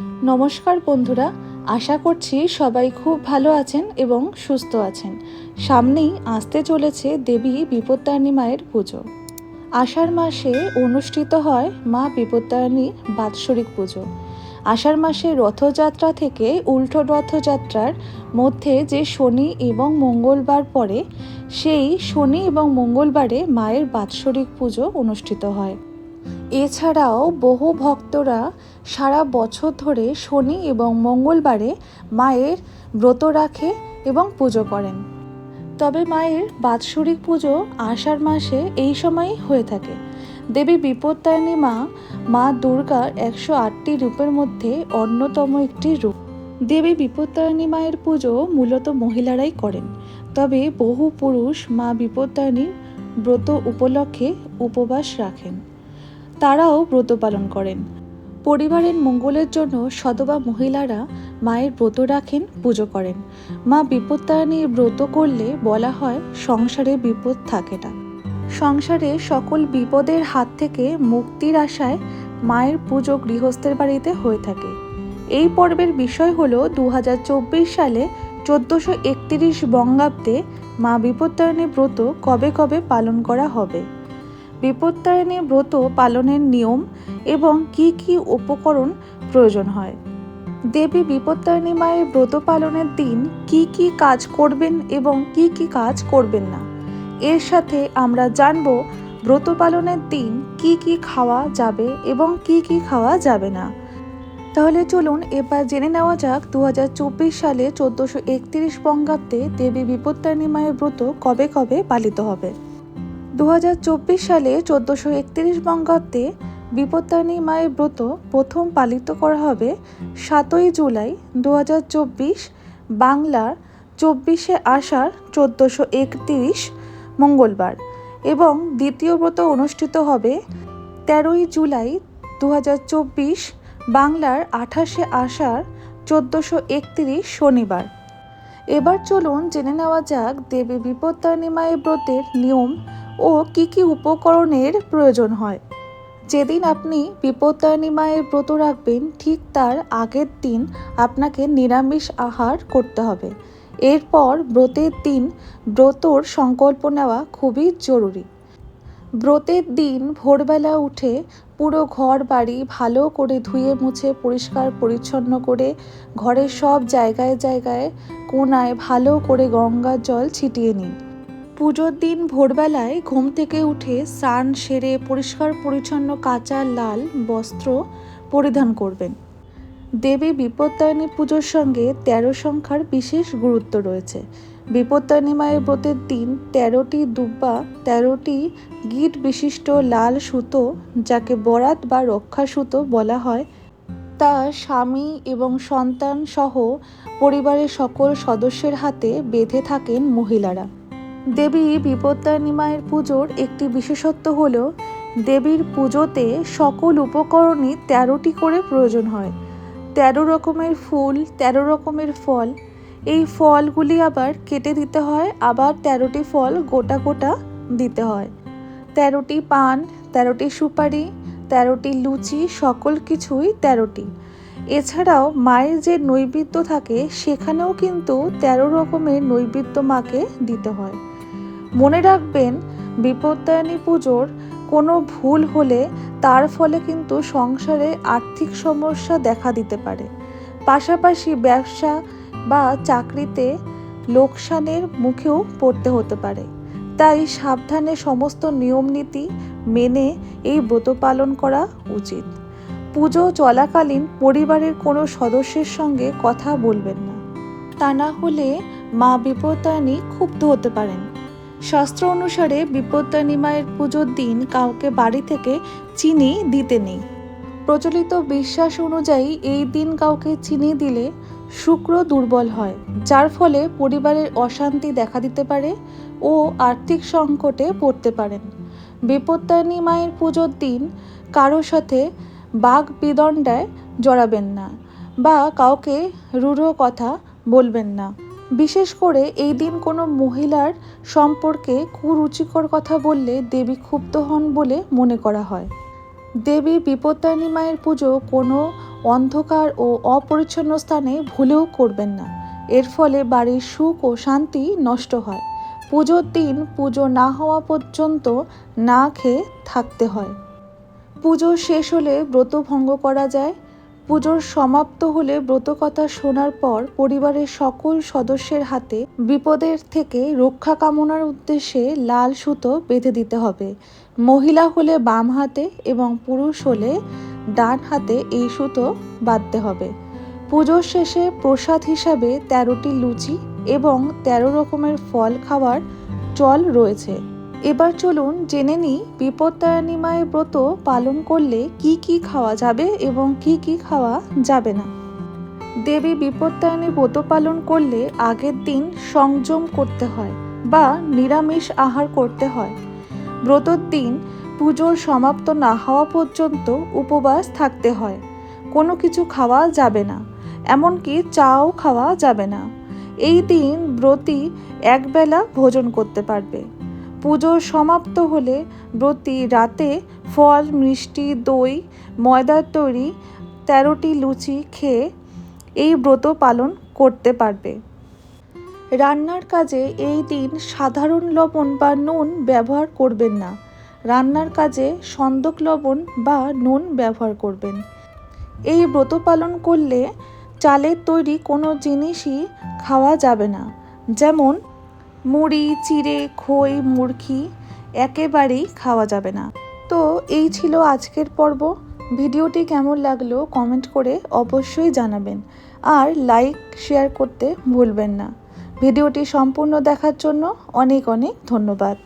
নমস্কার বন্ধুরা, আশা করছি সবাই খুব ভালো আছেন এবং সুস্থ আছেন। সামনেই আসতে চলেছে দেবী বিপত্তারিণী মায়ের পুজো। আষাঢ় মাসে অনুষ্ঠিত হয় মা বিপত্তারিণীর বাৎসরিক পুজো। আষাঢ় মাসে রথযাত্রা থেকে উল্টো রথযাত্রার মধ্যে যে শনি এবং মঙ্গলবার পড়ে, সেই শনি এবং মঙ্গলবারে মায়ের বাৎসরিক পুজো অনুষ্ঠিত হয়। এছাড়াও বহু ভক্তরা সারা বছর ধরে শনি এবং মঙ্গলবারে মায়ের ব্রত রাখে এবং পুজো করেন। তবে মায়ের বাৎসরিক পুজো আষাঢ় মাসে এই সময়ই হয়ে থাকে। দেবী বিপত্তারিণী মা মা দুর্গার একশো আটটি রূপের মধ্যে অন্যতম একটি রূপ। দেবী বিপত্তারিণী মায়ের পুজো মূলত মহিলারাই করেন। তবে বহু পুরুষ মা বিপত্তারিণীর ব্রত উপলক্ষে উপবাস রাখেন। তারাও ব্রত পালন করেন। পরিবারের মঙ্গলের জন্য সদবা মহিলারা মায়ের ব্রত রাখেন, পুজো করেন। মা বিপত্তারিণীর ব্রত করলে বলা হয় সংসারে বিপদ থাকে না। সংসারে সকল বিপদের হাত থেকে মুক্তির আশায় মায়ের পুজো গৃহস্থের বাড়িতে হয়ে থাকে। এই পর্বের বিষয় হল দু হাজার চব্বিশ সালে চোদ্দোশো একতিরিশ বঙ্গাব্দে মা বিপত্তারিণী ব্রত কবে কবে পালন করা হবে। বিপত্তারিণী ব্রত পালনের নিয়ম এবং কি কি উপকরণ প্রয়োজন হয়? দেবী বিপত্তারিণী মায়ের ব্রত পালনের দিন কি কি কাজ করবেন এবং কি কি কাজ করবেন না? এর সাথে আমরা জানব ব্রত পালনের দিন কি কি খাওয়া যাবে এবং কি কি খাওয়া যাবে না। তাহলে চলুন এবার জেনে নেওয়া যাক দু হাজার চব্বিশ সালে চোদ্দোশো একত্রিশ বঙ্গাব্দে দেবী বিপত্তারিণী মায়ের ব্রত কবে কবে পালিত হবে। দু হাজার চব্বিশ সালে চোদ্দোশো একত্রিশ বঙ্গাব্দে বিপত্তারিণী মায়ের ব্রত প্রথম পালিত করা হবে সাতই জুলাই দু হাজার চব্বিশ বাংলার চব্বিশে আষাঢ় চোদ্দোশো একত্রিশ মঙ্গলবার এবং দ্বিতীয় ব্রত অনুষ্ঠিত হবে তেরোই জুলাই দু হাজার চব্বিশ বাংলার আঠাশে আষাঢ় চোদ্দোশো একত্রিশ শনিবার। এবার চলুন জেনে নেওয়া যাক দেবী বিপত্তারিণী মায়ের ব্রতের নিয়ম ও কি কি উপকরণের প্রয়োজন হয়? যেদিন আপনি বিপত্তারিণী ব্রত রাখবেন, ঠিক তার আগের দিন আপনাকে নিরামিষ আহার করতে হবে। এরপর ব্রতের দিন ব্রতর সংকল্প নেওয়া খুবই জরুরি। ব্রতের দিন ভোরবেলা উঠে পুরো ঘর বাড়ি ভালো করে ধুয়ে মুছে, পরিষ্কার, পরিচ্ছন্ন করে ঘরের সব জায়গায় জায়গায় কোনায় ভালো করে গঙ্গার জল ছিটিয়ে নিন। পুজোর দিন ভোরবেলায় ঘুম থেকে উঠে স্নান সেরে পরিষ্কার পরিচ্ছন্ন কাঁচা লাল বস্ত্র পরিধান করবেন। দেবী বিপত্তারিণী পুজোর সঙ্গে তেরো সংখ্যার বিশেষ গুরুত্ব রয়েছে। বিপত্তারিণী মায়ের ব্রতের দিন তেরোটি দুব্বা, তেরোটি গিট বিশিষ্ট লাল সুতো, যাকে বরাত বা রক্ষা সুতো বলা হয়। তা স্বামী এবং সন্তান সহ পরিবারের সকল সদস্যের হাতে বেঁধে থাকেন মহিলারা। দেবী বিপত্তারিণী মায়ের পুজোর একটি বিশেষত্ব হল, দেবীর পুজোতে সকল উপকরণই তেরোটি করে প্রয়োজন হয়। তেরো রকমের ফুল, তেরো রকমের ফল। এই ফলগুলি আবার কেটে দিতে হয়, আবার তেরোটি ফল গোটা গোটা দিতে হয়। তেরোটি পান, তেরোটি সুপারি, তেরোটি লুচি, সকল কিছুই তেরোটি। এছাড়াও মায়ের যে নৈবেদ্য থাকে, সেখানেও কিন্তু তেরো রকমের নৈবেদ্য মাকে দিতে হয়। মনে রাখবেন বিপত্তায়নী পুজোর কোনো ভুল হলে তার ফলে কিন্তু সংসারে আর্থিক সমস্যা দেখা দিতে পারে। পাশাপাশি ব্যবসা বা চাকরিতে লোকসানের মুখেও পড়তে হতে পারে। তাই সাবধানে সমস্ত নিয়মনীতি মেনে এই ব্রত পালন করা উচিত। পুজো চলাকালীন পরিবারের কোনো সদস্যের সঙ্গে কথা বলবেন না। তা না হলে মা বিপত্তায়নী ক্ষুব্ধ হতে পারেন। শাস্ত্র অনুসারে বিপত্তায়নী মায়ের পুজোর দিন কাউকে বাড়ি থেকে চিনি দিতে নেই। প্রচলিত বিশ্বাস অনুযায়ী এই দিন কাউকে চিনি দিলে শুক্র দুর্বল হয়, যার ফলে পরিবারের অশান্তি দেখা দিতে পারে ও আর্থিক সংকটে পড়তে পারেন। বিপত্তায়নী মায়ের পুজোর দিন কারও সাথে বাঘ বিদণ্ডায় জড়াবেন না বা কাউকে রূঢ় কথা বলবেন না। বিশেষ করে এই দিন কোনো মহিলার সম্পর্কে কুরুচিকর কথা বললে দেবী ক্ষুব্ধ হন বলে মনে করা হয়। দেবী বিপত্তারিণী মায়ের পুজো কোনো অন্ধকার ও অপরিচ্ছন্ন স্থানে ভুলেও করবেন না। এর ফলে বাড়ির সুখ ও শান্তি নষ্ট হয়। পুজোর দিন পুজো না হওয়া পর্যন্ত না খেয়ে থাকতে হয়। পুজো শেষ হলে ব্রত ভঙ্গ করা যায় পুজোর সমাপ্ত হলে ব্রত কথা শোনার পর পরিবারের সকল সদস্যের হাতে বিপদের থেকে রক্ষা কামনার উদ্দেশ্যে লাল সুতো বেঁধে দিতে হবে। মহিলা হলে বাম হাতে এবং পুরুষ হলে ডান হাতে এই সুতো বাঁধতে হবে। পুজোর শেষে প্রসাদ হিসাবে তেরোটি লুচি এবং তেরো রকমের ফল খাওয়ার চল রয়েছে। এবার চলুন জেনে নিই বিপত্তারিণী মায়ের ব্রত পালন করলে কি কি খাওয়া যাবে এবং কি কি খাওয়া যাবে না। দেবী বিপত্তারিণী ব্রত পালন করলে আগের দিন সংযম করতে হয় বা নিরামিষ আহার করতে হয়। ব্রতর দিন পুজোর সমাপ্ত না হওয়া পর্যন্ত উপবাস থাকতে হয়। কোনো কিছু খাওয়া যাবে না, এমনকি চাও খাওয়া যাবে না। এই দিন ব্রতী একবেলা ভোজন করতে পারবে। পুজো সমাপ্ত হলে ব্রতী রাতে ফল, মিষ্টি, দই, ময়দার তৈরি তেরোটি লুচি খেয়ে এই ব্রত পালন করতে পারবে। রান্নার কাজে এই দিন সাধারণ লবণ বা নুন ব্যবহার করবেন না। রান্নার কাজে সন্দক লবণ বা নুন ব্যবহার করবেন। এই ব্রত পালন করলে চালের তৈরি কোনো জিনিসই খাওয়া যাবে না। যেমন মুড়ি, চিড়ে, খই, মুরখি একেবারেই খাওয়া যাবে না। তো এই ছিল আজকের পর্ব। ভিডিওটি কেমন লাগল কমেন্ট করে অবশ্যই জানাবেন। আর লাইক, শেয়ার করতে ভুলবেন না। ভিডিওটি সম্পূর্ণ দেখার জন্য অনেক অনেক ধন্যবাদ।